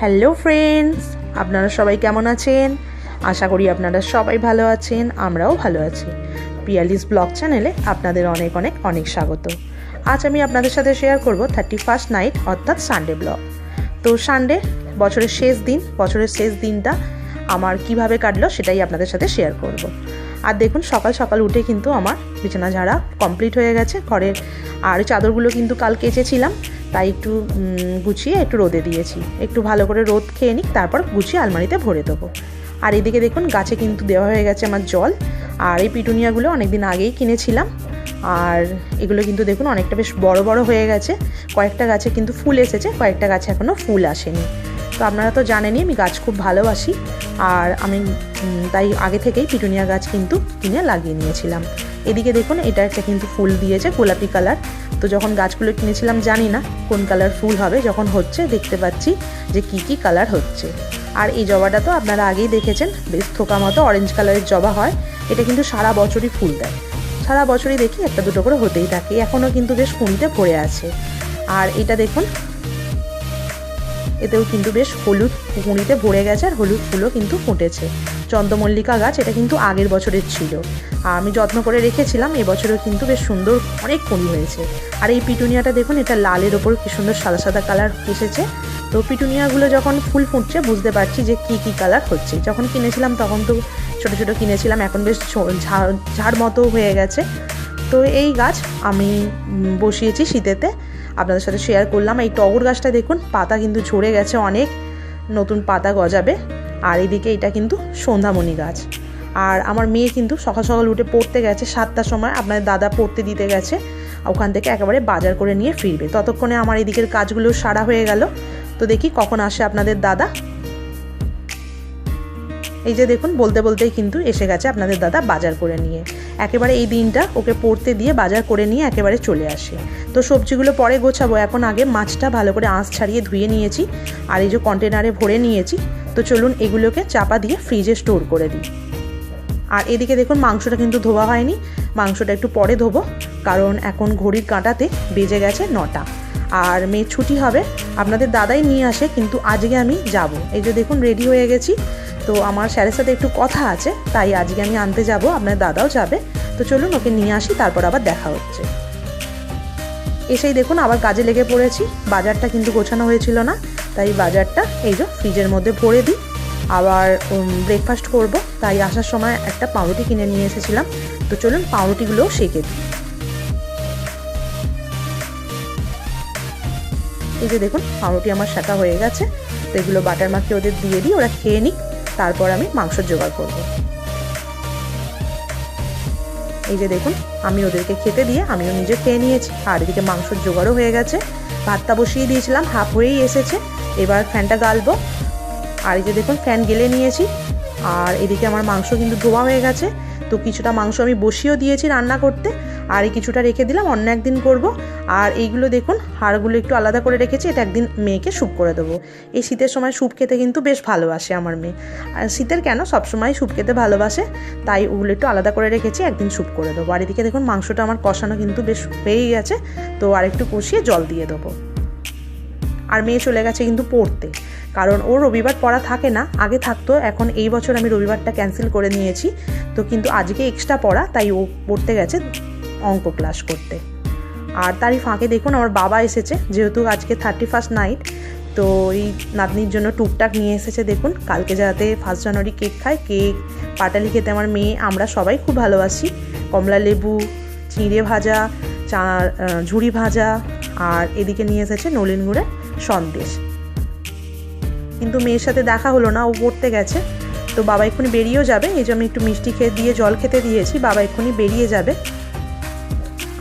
Hello friends আপনারা সবাই কেমন আছেন? আশা করি আপনারা সবাই ভালো আছেন, আমরাও ভালো আছি। পিয়ালিস ব্লগ চ্যানেলে আপনাদের অনেক অনেক অনেক স্বাগত। আজ আমি আপনাদের সাথে শেয়ার করব থার্টি ফার্স্ট নাইট অর্থাৎ সানডে ব্লগ তো সানডে বছরের শেষ দিন, বছরের শেষ দিনটা আমার কীভাবে কাটলো সেটাই আপনাদের সাথে শেয়ার করব। আর দেখুন, সকাল সকাল উঠে কিন্তু আমার বিছানা ঝাড়া কমপ্লিট হয়ে গেছে। ঘরের আর চাদরগুলো কিন্তু কাল কেচেছিলাম। তাই একটু গুছিয়ে একটু রোদে দিয়েছি। একটু ভালো করে রোদ খেয়ে নিক, তারপর গুছিয়ে আলমারিতে ভরে দেবো। আর এদিকে দেখুন, গাছে কিন্তু দেওয়া হয়ে গেছে আমার জল। আর এই পিটুনিয়াগুলো অনেকদিন আগেই কিনেছিলাম। আর এগুলো কিন্তু দেখুন, অনেকটা বেশ বড় বড় হয়ে গেছে। কয়েকটা গাছে কিন্তু ফুল এসেছে, কয়েকটা গাছে এখনও ফুল আসেনি। তো আপনারা তো জানেনই, আমি গাছ খুব ভালোবাসি। আর আমি তাই আগে থেকেই পিটুনিয়া গাছ কিন্তু কিনে লাগিয়ে নিয়েছিলাম। এদিকে দেখুন, এটা একটা কিন্তু ফুল দিয়েছে গোলাপি কালার। যখন গাছগুলো কিনেছিলাম, জানি না কোন কালার ফুল হবে, যখন হচ্ছে দেখতে পাচ্ছি যে কি কি কালার হচ্ছে। আর এই জবাটা তো আপনারা আগেই দেখেছেন, বেশ থোকা মতো অরেঞ্জ কালারের জবা হয়। এটা কিন্তু সারা বছরই ফুল দেয়। সারা বছরই দেখি, একটা দুটো করে হতেই থাকে। এখনও কিন্তু বেশ কুঁড়িতে পড়ে আছে। আর এটা দেখুন এতেও কিন্তু বেশ হলুদ কুঁড়িতে ভরে গেছে আর হলুদ ফুলও কিন্তু ফুটেছে। চন্দ্রমল্লিকা গাছ এটা কিন্তু আগের বছরের ছিল। আমি যত্ন করে রেখেছিলাম, এবছরও কিন্তু বেশ সুন্দর অনেক কুঁড়ি হয়েছে। আর এই পিটুনিয়াটা দেখুন, এটা লালের ওপর কি সুন্দর সাদা সাদা কালার এসেছে। তো পিটুনিয়াগুলো যখন ফুল ফুটছে, বুঝতে পারছি যে কি কি কালার হচ্ছে। যখন কিনেছিলাম তখন তো ছোট ছোট কিনেছিলাম, এখন বেশ ঝাড় মতো হয়ে গেছে। তো এই গাছ আমি বসিয়েছি শীতেতে। আপনাদের সাথে শেয়ার করলাম। এই টগর গাছটা দেখুন, পাতা কিন্তু ঝরে গেছে অনেক। নতুন পাতা গজাবে। আর এদিকে এটা কিন্তু সন্ধ্যামণি গাছ। আর আমার মেয়ে কিন্তু সকাল সকাল উঠে পড়তে গেছে সাতটার সময়। আপনার দাদা পড়তে দিতে গেছে। ওখান থেকে একেবারে বাজার করে নিয়ে ফিরবে। ততক্ষণে আমার এদিকের কাজগুলো সারা হয়ে গেল। তো দেখি কখন আসে আপনাদের দাদা। এই যে দেখুন, বলতে বলতেই কিন্তু এসে গেছে আপনাদের দাদা বাজার করে নিয়ে। একেবারে এই দিনটা ওকে পড়তে দিয়ে বাজার করে নিয়ে একেবারে চলে আসে। তো সবজিগুলো পরে গোছাবো। এখন আগে মাছটা ভালো করে আঁশ ছাড়িয়ে ধুয়ে নিয়েছি। আর এই যে কন্টেনারে ভরে নিয়েছি। তো চলুন এগুলোকে চাপা দিয়ে ফ্রিজে স্টোর করে দিই। আর এদিকে দেখুন মাংসটা কিন্তু ধোয়া হয়নি। মাংসটা একটু পরে ধোবো। কারণ এখন ঘড়ির কাঁটাতে বেজে গেছে নটা। আর মেয়ে ছুটি হবে। আপনাদের দাদাই নিয়ে আসে, কিন্তু আজকে আমি যাব। এই যে দেখুন রেডি হয়ে গেছি। তো আমার স্যারের সাথে একটু কথা আছে, তাই আজকে আমি আনতে যাব, আপনার দাদাও যাবে। তো চলুন ওকে নিয়ে আসি, তারপর আবার দেখা হচ্ছে। এসেই দেখুন আবার কাজে লেগে পড়েছি, বাজারটা কিন্তু গোছানো হয়েছিল না, তাই বাজারটা এই যে ফ্রিজের মধ্যে ভরে দিই। আবার ব্রেকফাস্ট করব, তাই আসার সময় একটা পাউরুটি কিনে নিয়ে এসেছিলাম। তো চলুন পাউরুটিগুলোও সেঁকে দিই। এই যে দেখুন, পাউরুটি আমার শাখা হয়ে গেছে, তো এগুলো বাটার মাখিয়ে ওদের দিয়ে দিই, ওরা খেয়ে নিক। তারপর আমি মাংস জোগাড় করব। এই যে দেখুন, আমি ওদেরকে খেতে দিয়ে আমিও নিজে খেয়ে নিয়েছি। আর এদিকে মাংসর জোগাড়ও হয়ে গেছে। ভাতটা বসিয়ে দিয়েছিলাম, হাফ হয়েই এসেছে। এবার ফ্যানটা গালবো। আর এই যে দেখুন, ফ্যান গেলে নিয়েছি। আর এদিকে আমার মাংস কিন্তু ধোয়া হয়ে গেছে। তো কিছুটা মাংস আমি বসিয়েও দিয়েছি রান্না করতে। আর এই কিছুটা রেখে দিলাম, অন্য একদিন করব। আর এইগুলো দেখুন, হাড়গুলো একটু আলাদা করে রেখেছি, এটা একদিন মেয়েকে স্যুপ করে দেবো। এই শীতের সময় স্যুপ খেতে কিন্তু বেশ ভালোবাসে আমার মেয়ে। আর শীতের কেন? সবসময় স্যুপ খেতে ভালোবাসে, তাই ওগুলো একটু আলাদা করে রেখেছি, একদিন স্যুপ করে দেবো। আর এদিকে দেখুন, মাংসটা আমার কষানো কিন্তু বেশ হয়েই গেছে, তো আরেকটু কষিয়ে জল দিয়ে দেবো। আর মেয়ে চলে গেছে কিন্তু পড়তে, কারণ ওর রবিবার পড়া থাকে না, আগে থাকতো, এখন এই বছর আমি রবিবারটা ক্যান্সেল করে নিয়েছি, তো কিন্তু আজকে এক্সট্রা পড়া, তাই ও পড়তে গেছে। অঙ্ক ক্লাস করতে। আর তারই ফাঁকে দেখুন আমার বাবা এসেছে, যেহেতু আজকে থার্টি ফার্স্ট নাইট তো এই নাতনির জন্য টুকটাক নিয়ে এসেছে দেখুন। কালকে যাতে ফার্স্ট জানুয়ারি কেক খায় কেক পাটালি খেতে আমার মেয়ে, আমরা সবাই খুব ভালোবাসি। কমলা লেবু, চিঁড়ে ভাজা, চা ঝুড়ি ভাজা, আর এদিকে নিয়ে এসেছে নলিন সন্দেশ। কিন্তু মেয়ের সাথে দেখা হলো না, ও পড়তে গেছে। তো বাবা এক্ষুনি বেরিয়েও যাবে, এই যে আমি একটু মিষ্টি খেয়ে দিয়ে জল খেতে দিয়েছি, বাবা এক্ষুনি বেরিয়ে যাবে।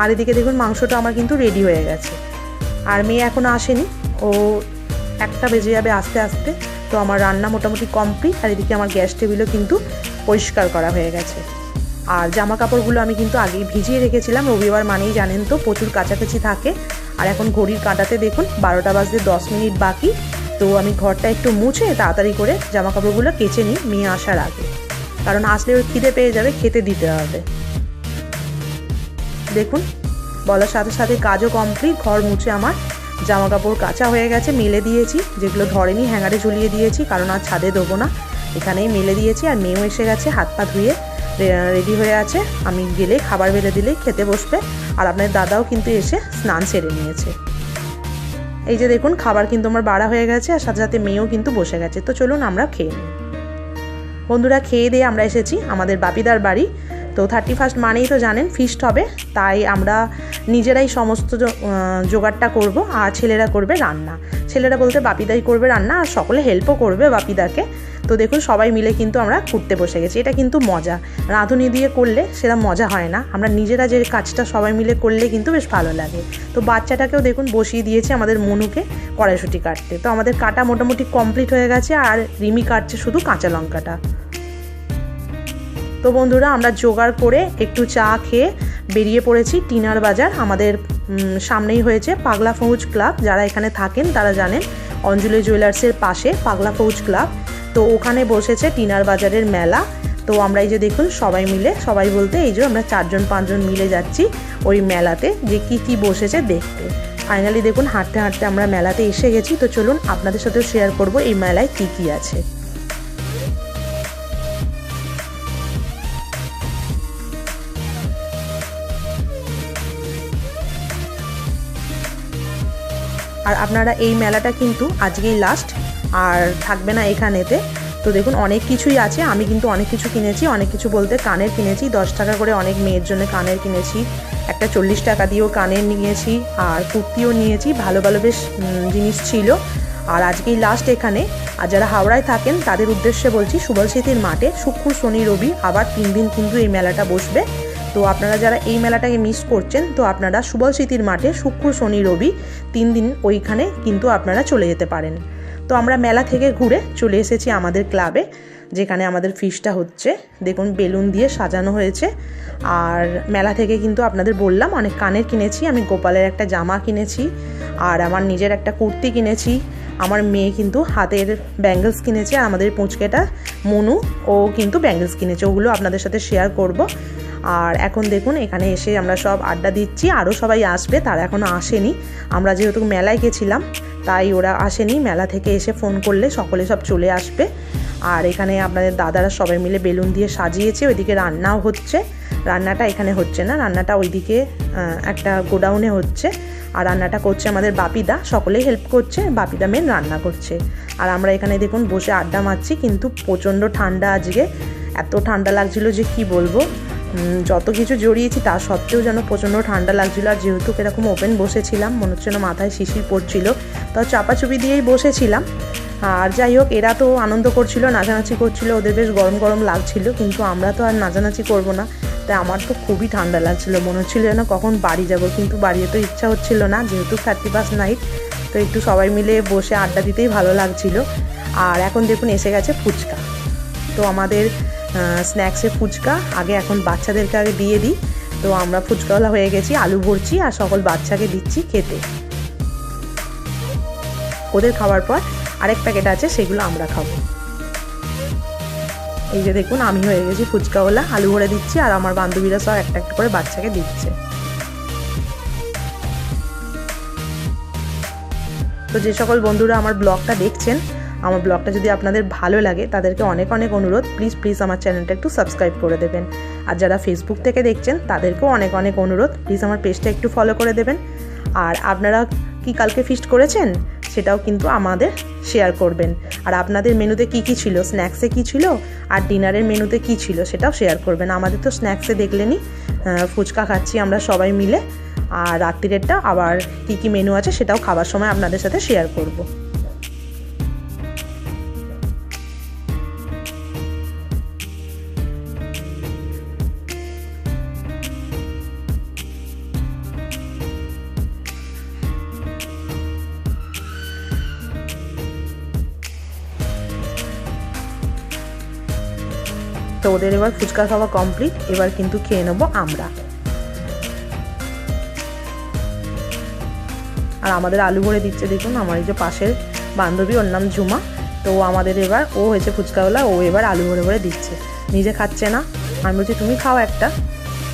আর এদিকে দেখুন মাংসটা আমার কিন্তু রেডি হয়ে গেছে। আর মেয়ে এখনও আসেনি, ও একটা বেজে যাবে আস্তে আস্তে, তো আমার রান্না মোটামুটি কমপ্লিট আর এদিকে আমার গ্যাস টেবিলও কিন্তু পরিষ্কার করা হয়ে গেছে। আর জামা কাপড়গুলো আমি কিন্তু আগেই ভিজিয়ে রেখেছিলাম, রবিবার মানেই জানেন তো প্রচুর কাছাকাছি থাকে। আর এখন ঘড়ির কাঁটাতে দেখুন বারোটা বাজতে দশ মিনিট বাকি, তো আমি ঘরটা একটু মুছে তাড়াতাড়ি করে জামা কাপড়গুলো কেচে নিই মেয়ে আসার আগে। কারণ আসলে ওর খিদে পেয়ে যাবে, খেতে দিতে হবে। দেখুন, বলার সাথে সাথে কাজও কমপ্লিট ঘর মুছে আমার জামা কাপড় কাঁচা হয়ে গেছে, মেলে দিয়েছি, যেগুলো ধরেনি, হ্যাঙ্গারে ঝুলিয়ে দিয়েছি, কারণ আর ছাদে দেবো না। এখানেই মেলে দিয়েছি, আর মেয়েও এসে গেছে, হাত পা ধুয়ে রেডি হয়ে আছে। আমি গেলে খাবার বেলে দিলেই খেতে বসবে, আর আপনার দাদাও কিন্তু এসে স্নান সেরে নিয়েছে। এই যে দেখুন, খাবার কিন্তু আমার বাড়া হয়ে গেছে, আর সাথে সাথে মেয়েও কিন্তু বসে গেছে। তো চলুন আমরা খেয়ে নিই। বন্ধুরা, খেয়ে দিয়ে আমরা এসেছি আমাদের বাপিদার বাড়ি। তো থার্টি ফার্স্ট মানেই তো জানেন ফিস্ট হবে, তাই আমরা নিজেরাই সমস্ত জোগাড়টা করব, আর ছেলেরা করবে রান্না। ছেলেরা বলতে বাপিদাই করবে রান্না, আর সকলে হেল্পও করবে বাপিদাকে। তো দেখুন, সবাই মিলে কিন্তু আমরা ঘুরতে বসে গেছি। এটা কিন্তু মজা। রাঁধুনি দিয়ে করলে সেটা মজা হয় না। আমরা নিজেরা যে কাজটা সবাই মিলে করলে কিন্তু বেশ ভালো লাগে। তো বাচ্চাটাকেও দেখুন বসিয়ে দিয়েছে আমাদের মনুকে কড়াইশুটি কাটতে। তো আমাদের কাটা মোটামুটি কমপ্লিট হয়ে গেছে, আর রিমি কাটছে শুধু কাঁচা লঙ্কাটা। তো বন্ধুরা, আমরা জোগাড় করে একটু চা খেয়ে বেরিয়ে পড়েছি টিনার বাজার। আমাদের সামনেই হয়েছে পাগলা ফৌজ ক্লাব। যারা এখানে থাকেন তারা জানেন অঞ্জলি জুয়েলার্সের পাশে পাগলা ফৌজ ক্লাব। তো ওখানে বসেছে টিনার বাজারের মেলা। তো আমরা এই যে দেখুন, সবাই মিলে, সবাই বলতে এই যে আমরা চারজন, পাঁচজন মিলে যাচ্ছি ওই মেলাতে যে কি কি বসেছে দেখতে। ফাইনালি দেখুন, হাঁটতে হাঁটতে আমরা মেলাতে এসে গেছি। তো চলুন আপনাদের সাথেও শেয়ার করব এই মেলায় কি কি আছে। আর আপনারা এই মেলাটা কিন্তু আজকেই লাস্ট আর থাকবে না এখানেতে। তো দেখুন, অনেক কিছুই আছে। আমি কিন্তু অনেক কিছু কিনেছি, অনেক কিছু বলতে কানের কিনেছি, দশ টাকা করে অনেক মেয়ের জন্য কানের কিনেছি। একটা চল্লিশ টাকা দিয়েও কানের নিয়েছি, আর কুর্তিও নিয়েছি, ভালো ভালো বেশ জিনিস ছিল। আর আজকেই লাস্ট এখানে। আর যারা হাওড়ায় থাকেন, তাদের উদ্দেশ্যে বলছি, সুবল স্মৃতির মাঠে শুক্র, শনি, রবি আবার তিন দিন কিন্তু এই মেলাটা বসবে। তো আপনারা যারা এই মেলাটাকে মিস করছেন, তো আপনারা সুবল স্মৃতির মাঠে শুক্র, শনি, রবি তিন দিন ওইখানে কিন্তু আপনারা চলে যেতে পারেন। তো আমরা মেলা থেকে ঘুরে চলে এসেছি আমাদের ক্লাবে যেখানে আমাদের ফিশটা হচ্ছে। দেখুন, বেলুন দিয়ে সাজানো হয়েছে। আর মেলা থেকে কিন্তু আপনাদের বললাম, অনেক কানের কিনেছি, আমি গোপালের একটা জামা কিনেছি, আর আমার নিজের একটা কুর্তি কিনেছি, আমার মেয়ে কিন্তু হাতের ব্যাঙ্গেলস কিনেছে, আর আমাদের পুঁচকেটা মনু, ও কিন্তু ব্যাঙ্গেলস কিনেছে, ওগুলো আপনাদের সাথে শেয়ার করব। আর এখন দেখুন, এখানে এসে আমরা সব আড্ডা দিচ্ছি, আরও সবাই আসবে, তারা এখনও আসেনি। আমরা যেহেতু মেলায় গেছিলাম, তাই ওরা আসেনি, মেলা থেকে এসে ফোন করলে সকলে সব চলে আসবে। আর এখানে আপনাদের দাদারা সবাই মিলে বেলুন দিয়ে সাজিয়েছে, ওইদিকে রান্নাও হচ্ছে। রান্নাটা এখানে হচ্ছে না, রান্নাটা ওইদিকে একটা গোডাউনে হচ্ছে। আর রান্নাটা করছে আমাদের বাপিদা সকলেই হেল্প করছে, বাপিদা মেন রান্না করছে। আর আমরা এখানে দেখুন, বসে আড্ডা মারছি, কিন্তু প্রচণ্ড ঠান্ডা আজকে। এত ঠান্ডা লাগছিল যে কি বলব? যত কিছু জড়িয়েছি তা সত্ত্বেও যেন প্রচণ্ড ঠান্ডা লাগছিল আর যেহেতু এরকম ওপেন বসেছিলাম, মনে হচ্ছে মাথায় শিশির পড়ছিল তাও চাপাচুপি দিয়েই বসেছিলাম। আর যাই হোক, এরা তো আনন্দ করছিল, নাচানাচি করছিল, ওদের বেশ গরম গরম লাগছিল, কিন্তু আমরা তো আর নাচানাচি করব না। তাই আমার তো খুবই ঠান্ডা লাগছিল, মনে হচ্ছিল যেন কখন বাড়ি যাব, কিন্তু বাড়িতে তো ইচ্ছা হচ্ছিল না, যেহেতু থার্টি ফার্স্ট নাইট তো একটু সবাই মিলে বসে আড্ডা দিতেই ভালো লাগছিল। আর এখন দেখুন, এসে গেছে ফুচকা। তো আমাদের স্ন্যাক্সে ফুচকা। আগে এখন বাচ্চাদেরকে আগে দিয়ে দিই। তো আমরা ফুচকাওয়ালা হয়ে গেছি, আলু ভরছি আর সকল বাচ্চাকে দিচ্ছি খেতে। ওদের খাওয়ার পর আরেক প্যাকেট আছে, সেগুলো আমরা খাব। এই যে দেখুন, আমি হয়ে গেছি ফুচকাওয়ালা, আলু ভরে দিচ্ছি আর আমার বান্ধবীরা সব একটা একটা করে বাচ্চাকে দিচ্ছে। তো যে সকল বন্ধুরা আমার ব্লগটা দেখছেন আমার ব্লগটা যদি আপনাদের ভালো লাগে, তাদেরকে অনেক অনেক অনুরোধ। প্লিজ প্লিজ আমার চ্যানেলটা একটু সাবস্ক্রাইব করে দেবেন। আর যারা ফেসবুক থেকে দেখছেন, তাদেরকেও অনেক অনেক অনুরোধ। প্লিজ আমার পেজটা একটু ফলো করে দেবেন। আর আপনারা কি কালকে ফিস্ট করেছেন? সেটাও কিন্তু আমাদের শেয়ার করবেন। আর আপনাদের মেনুতে কি কি ছিল? স্ন্যাক্সে কি ছিল? আর ডিনারের মেনুতে কি ছিল? সেটাও শেয়ার করবেন। আমাদের তো স্ন্যাক্সে দেখলেনি ফুচকা খাচ্ছি আমরা সবাই মিলে। আর রাত্রিরেরটা আবার কি কি মেনু আছে, সেটাও খাবার সময় আপনাদের সাথে শেয়ার করব। তো ওদের এবার ফুচকা খাওয়া কমপ্লিট এবার কিন্তু খেয়ে নেব আমরা। আর আমাদের আলু ভরে দিচ্ছে দেখুন, আমার এই যে পাশের বান্ধবী, ওর নাম ঝুমা। তো আমাদের এবার, ও হয়েছে ফুচকাওয়ালা, ও এবার আলু ভরে ভরে দিচ্ছে। নিজে খাচ্ছে না। আমি বলছি, তুমি খাও একটা।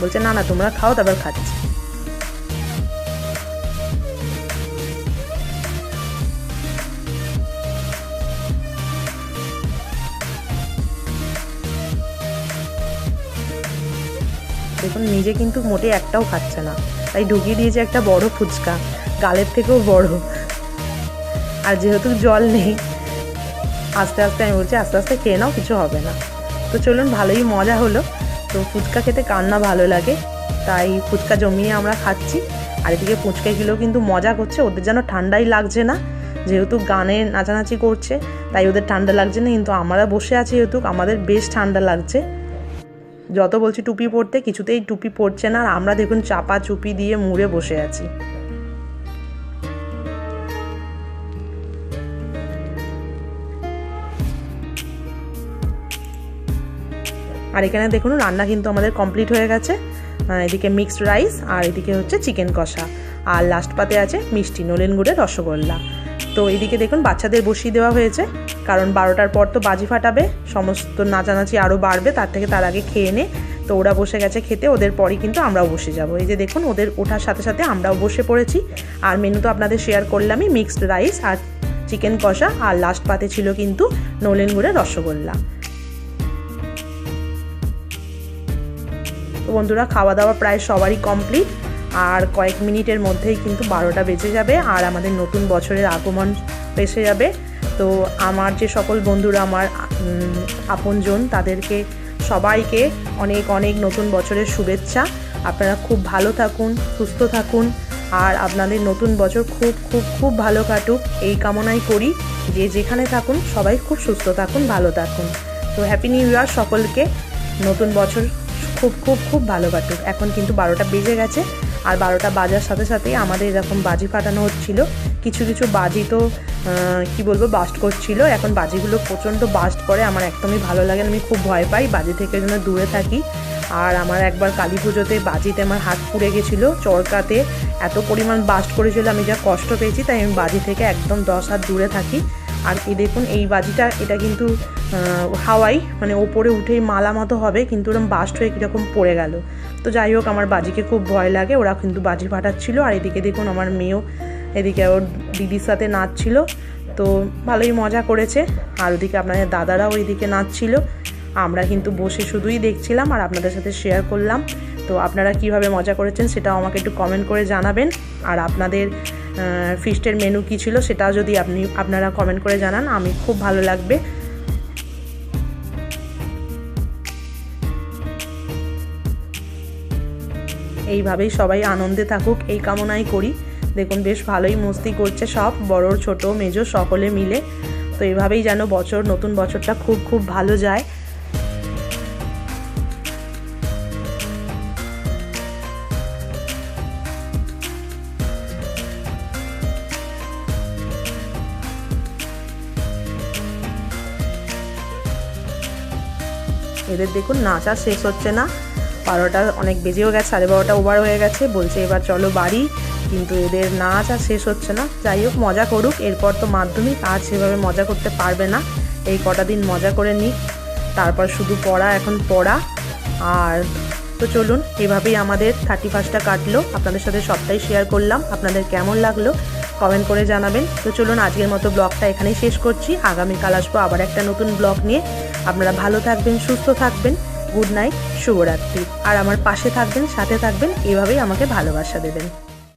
বলছে, না না, তোমরা খাও, তারপর খাচ্ছি। দেখুন, নিজে কিন্তু মোটে একটাও খাচ্ছে না। তাই ঢুকিয়ে দিয়েছে একটা বড় ফুচকা। গালের থেকেও বড়। আর যেহেতু জল নেই, আস্তে আস্তে আমি বলছি, আস্তে আস্তে খেয়ে নাও, কিছু হবে না। তো চলুন, ভালোই মজা হলো। তো ফুচকা খেতে কান্না ভালো লাগে। তাই ফুচকা জমিয়ে আমরা খাচ্ছি। আর এদিকে ফুচকাগুলো কিন্তু মজা করছে। ওদের যেন ঠান্ডাই লাগছে না। যেহেতু গানে নাচানাচি করছে, তাই ওদের ঠান্ডা লাগছে না। কিন্তু আমরা বসে আছি, যেহেতু আমাদের বেশ ঠান্ডা লাগছে। যত বলছি টুপি পরতে কিছুতেই টুপি পরছে না, আর আমরা দেখুন চাপা চুপি দিয়ে মুড়ে বসে আছি। আর এখানে দেখুন, রান্না কিন্তু আমাদের কমপ্লিট হয়ে গেছে। এদিকে মিক্সড রাইস আর এদিকে হচ্ছে চিকেন কষা। আর লাস্ট পাতে আছে মিষ্টি, নলেন গুড়ের রসগোল্লা। তো এদিকে দেখুন, বাচ্চাদের বসিয়ে দেওয়া হয়েছে। কারণ বারোটার পর তো বাজি ফাটাবে, সমস্ত নাচানাচি আরও বাড়বে, তার থেকে তার আগে খেয়ে নে। তো ওরা বসে গেছে খেতে, ওদের পরই কিন্তু আমরাও বসে যাব। এই যে দেখুন, ওদের ওঠার সাথে সাথে আমরাও বসে পড়েছি। আর মেনু তো আপনাদের শেয়ার করলামই মিক্সড রাইস আর চিকেন কষা। আর লাস্ট পাতে ছিল কিন্তু নলেন গুড়ের রসগোল্লা। তো বন্ধুরা, খাওয়া দাওয়া প্রায় সবারই কমপ্লিট আর কয়েক মিনিটের মধ্যেই কিন্তু বারোটা বেজে যাবে আর আমাদের নতুন বছরের আগমন এসে যাবে। তো আমার যে সকল বন্ধুরা, আমার আপনজন, তাদেরকে সবাইকে অনেক অনেক নতুন বছরের শুভেচ্ছা। আপনারা খুব ভালো থাকুন, সুস্থ থাকুন আর আপনাদের নতুন বছর খুব খুব খুব ভালো কাটুক। এই কামনাই করি যে যেখানে থাকুন, সবাই খুব সুস্থ থাকুন, ভালো থাকুন। তো হ্যাপি নিউ ইয়ার সকলকে। নতুন বছর খুব খুব খুব ভালো কাটুক। এখন কিন্তু বারোটা বেজে গেছে। আর বারোটা বাজার সাথে সাথেই আমাদের এরকম বাজি ফাটানো হচ্ছিল। কিছু কিছু বাজি তো কি বলব বাস্ট করছিল। এখন বাজিগুলো প্রচণ্ড বাস্ট করে। আমার একদমই ভালো লাগে আমি খুব ভয় পাই। বাজি থেকে যেন দূরে থাকি। আর আমার একবার কালী পুজোতে বাজিতে আমার হাত পুড়ে গেছিল। চরকাতে এত পরিমাণ বাস্ট করেছিল। আমি যা কষ্ট পেয়েছি, তাই আমি বাজি থেকে একদম দশ হাত দূরে থাকি। আর এই দেখুন, এই বাজিটা, এটা কিন্তু হাওয়াই মানে ওপরে উঠেই মালা মতো হবে, কিন্তু ওরকম বাস্ট হয়ে কীরকম পড়ে গেল। তো যাই হোক, আমার বাজিকে খুব ভয় লাগে, ওরা কিন্তু বাজি ফাটাচ্ছিল, আর এদিকে দেখুন আমার মেয়েও, এদিকে ওর দিদির সাথে নাচছিল। তো ভালোই মজা করেছে, আর ওদিকে আপনাদের দাদারাও এদিকে নাচছিল। আমরা কিন্তু বসে শুধুই দেখছিলাম, আর আপনাদের সাথে শেয়ার করলাম। তো আপনারা কীভাবে মজা করেছেন সেটাও আমাকে একটু কমেন্ট করে জানাবেন। আর আপনাদের ফিস্টের মেনু কী ছিল সেটাও যদি আপনি, আপনারা কমেন্ট করে জানান, আমি খুব ভালো লাগবে। এইভাবেই সবাই আনন্দে থাকুক, এই কামনাই করি। দেখুন, বেশ ভালোই মস্তি করছে সব, বড়, ছোট, মেজো, সকলে মিলে। তো এইভাবেই যেন বছর, নতুন বছরটা খুব খুব ভালো যায়। এদের দেখুন, নাচা শেষ হচ্ছে না। বারোটা অনেক বেজেও গেছে, সাড়ে বারোটা ওভার হয়ে গেছে। বলছে এবার চলো বাড়ি, কিন্তু এদের নাচ আর শেষ হচ্ছে না। যাই হোক, মজা করুক, এরপর তো মাধ্যমিক, আর সেভাবে মজা করতে পারবে না। এই কটা দিন মজা করে নিক। তারপর শুধু পড়া, এখন পড়া। আর তো চলুন, এভাবেই আমাদের থার্টি ফার্স্টটা কাটলো। আপনাদের সাথে সবটাই শেয়ার করলাম। আপনাদের কেমন লাগল কমেন্ট করে জানাবেন। তো চলুন, আজকের মতো ব্লগটা এখানেই শেষ করছি। আগামীকাল আসব আবার একটা নতুন ব্লগ নিয়ে। আপনারা ভালো থাকবেন, সুস্থ থাকবেন। গুড নাইট শুভরাত্রি। আর আমার পাশে থাকবেন সাথে থাকবেন এভাবেই আমাকে ভালোবাসা দেবেন।